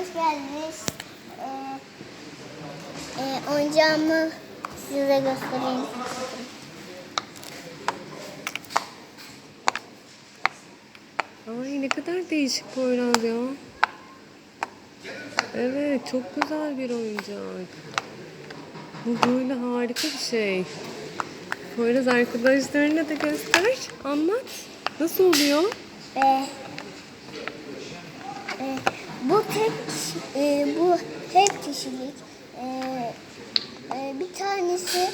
hoş geldiniz. Ee, e, oyuncağımı size göstereyim. Ay ne kadar değişik Poyraz ya. Evet çok güzel bir oyuncak. Bu böyle harika bir şey. Poyraz arkadaşlarına da göster. Anlat. Nasıl oluyor? Ee, e, bu tek e, bu tek kişilik. Ee, e, bir tanesi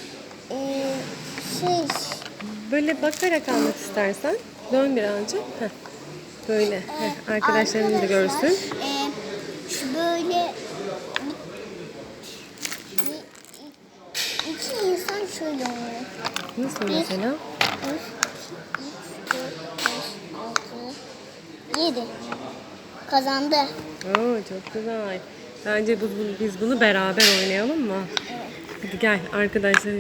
e, şey Böyle bakarak anlat istersen. Dön birazcık. Heh. Böyle. Heh. Arkadaşlarım da görsün. E, şu böyle bir- bir- iki insan şöyle oluyor. Nasıl mesela? 7 kazandı. Oo, çok güzel. Bence bu, bu- biz bunu beraber oynayalım mı? Hadi gel arkadaşlar.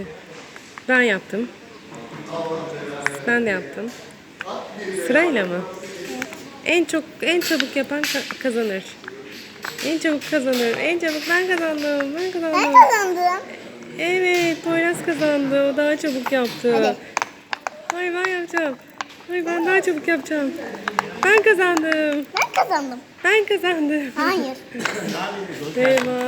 Ben yaptım. Ben de yaptım. Sırayla mı? En çok en çabuk yapan ka- kazanır. En çabuk kazanır. En çabuk ben kazandım. Ben Ben kazandım. kazandım. Evet, Poyraz kazandı. O daha çabuk yaptı. Hadi. Hayır ben yapacağım. Hayır ben daha çabuk yapacağım. Ben kazandım. Ben kazandım. Ben kazandım. Hayır. Eyvah.